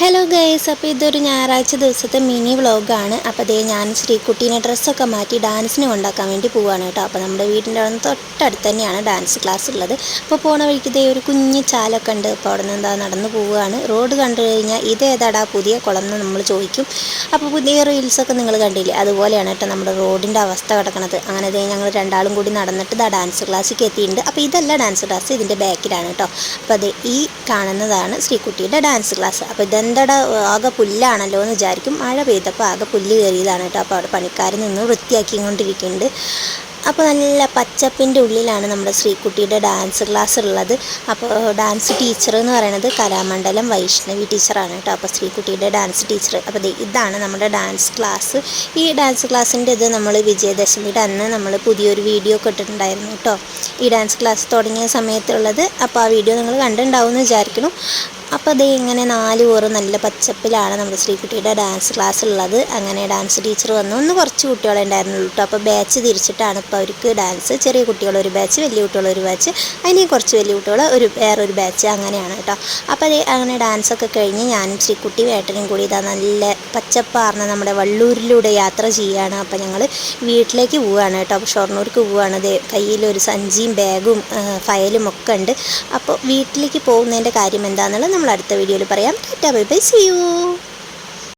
Hello guys അപ്പോൾ ഇതൊരു ഞായറാഴ്ച ദിവസത്തെ മിനി വ്ളോഗാണ് അപ്പോൾ അതേ ഞാൻ ശ്രീകുട്ടീനെ ഡ്രസ്സൊക്കെ മാറ്റി ഡാൻസിന് കൊണ്ടാക്കാൻ വേണ്ടി പോവാണ് കേട്ടോ. അപ്പോൾ നമ്മുടെ വീടിന്റെ അവിടെ നിന്ന് തൊട്ടടുത്ത് തന്നെയാണ് ഡാൻസ് ക്ലാസ് ഉള്ളത്. അപ്പോൾ പോണ വഴിക്ക് ഇതേ ഒരു കുഞ്ഞ് ചാലൊക്കെ ഉണ്ട്. അപ്പോൾ അവിടെ നിന്ന് എന്താ നടന്നു പോവുകയാണ് റോഡ് കണ്ടു കഴിഞ്ഞാൽ ഇതേതാടാ പുതിയ കുളം എന്ന് നമ്മൾ ചോദിക്കും. അപ്പോൾ പുതിയ റീൽസൊക്കെ നിങ്ങൾ കണ്ടില്ലേ? അതുപോലെയാണ് കേട്ടോ നമ്മുടെ റോഡിന്റെ അവസ്ഥ കിടക്കണത്. അങ്ങനെ ദേ ഞങ്ങൾ രണ്ടാളും കൂടി നടന്നിട്ട് ഇതാ ഡാൻസ് ക്ലാസ്സിലേക്ക് എത്തിയിട്ടുണ്ട്. അപ്പോൾ ഇതല്ല ഡാൻസ് ക്ലാസ് ഇതിന്റെ ബാക്കിലാണ് കേട്ടോ. അപ്പോൾ അത് ഈ കാണുന്നതാണ് ശ്രീകുട്ടിയുടെ ഡാൻസ് ക്ലാസ്. അപ്പോൾ ഇതെന്തടാ ആകെ പുല്ലാണല്ലോ എന്ന് വിചാരിക്കും. മഴ പെയ്തപ്പോൾ ആകെ പുല്ല് കയറിയതാണ് കേട്ടോ. അപ്പോൾ അവിടെ പണിക്കാർ നിന്ന് വൃത്തിയാക്കിക്കൊണ്ടിരിക്കുന്നുണ്ട് അപ്പോൾ നല്ല പച്ചപ്പിന്റെ ഉള്ളിലാണ് നമ്മുടെ ശ്രീകുട്ടിയുടെ ഡാൻസ് ക്ലാസ് ഉള്ളത്. അപ്പോൾ ഡാൻസ് ടീച്ചർ എന്ന് പറയുന്നത് കലാമണ്ഡലം വൈഷ്ണവി ടീച്ചറാണ് കേട്ടോ. അപ്പോൾ ശ്രീകുട്ടിയുടെ ഡാൻസ് ടീച്ചർ അപ്പോൾ ഇതാണ് നമ്മുടെ ഡാൻസ് ക്ലാസ് ഈ ഡാൻസ് ക്ലാസ്സിന്റെ ഇത് നമ്മൾ വിജയദശമിയുടെ അന്ന് നമ്മൾ പുതിയൊരു വീഡിയോ ഒക്കെ ഇട്ടിട്ടുണ്ടായിരുന്നു കേട്ടോ. ഈ ഡാൻസ് ക്ലാസ് തുടങ്ങിയ സമയത്തുള്ളത്. അപ്പോൾ ആ വീഡിയോ നിങ്ങൾ കണ്ടിട്ടുണ്ടാവും എന്ന് വിചാരിക്കണം അപ്പോൾ അതേ ഇങ്ങനെ നാല് ഓറ് നല്ല പച്ചപ്പിലാണ് നമ്മുടെ ശ്രീകുട്ടിയുടെ ഡാൻസ് ക്ലാസ് ഉള്ളത്. അങ്ങനെ ഡാൻസ് ടീച്ചർ വന്നു. ഒന്ന് കുറച്ച് കുട്ടികളെ ഉണ്ടായിരുന്നുള്ളൂ കേട്ടോ അപ്പോൾ ബാച്ച് തിരിച്ചിട്ടാണ് ഇപ്പോൾ അവർക്ക് ഡാൻസ് ചെറിയ കുട്ടികൾ ഒരു ബാച്ച് വലിയ കുട്ടികൾ ഒരു ബാച്ച് അതിന് കുറച്ച് വലിയ കുട്ടികൾ ഒരു വേറൊരു ബാച്ച് അങ്ങനെയാണ് കേട്ടോ അപ്പോൾ അതേ അങ്ങനെ ഡാൻസൊക്കെ കഴിഞ്ഞ് ഞാനും ശ്രീകുട്ടി വേട്ടനും കൂടി ഇതാ നല്ല പച്ചപ്പാർന്ന നമ്മുടെ വള്ളൂരിലൂടെ യാത്ര ചെയ്യുകയാണ് അപ്പോൾ ഞങ്ങൾ വീട്ടിലേക്ക് പോവുകയാണ് കേട്ടോ അപ്പോൾ ഷൊർണൂർക്ക് പോവുകയാണ് ദേ കയ്യിലൊരു സഞ്ചിയും ബാഗും ഫയലും ഒക്കെ ഉണ്ട്. അപ്പോൾ വീട്ടിലേക്ക് പോകുന്നതിന്റെ കാര്യം എന്താണെന്നുള്ളത് നമ്മൾ അടുത്ത വീഡിയോയിൽ പറയാം. Tata bye bye see you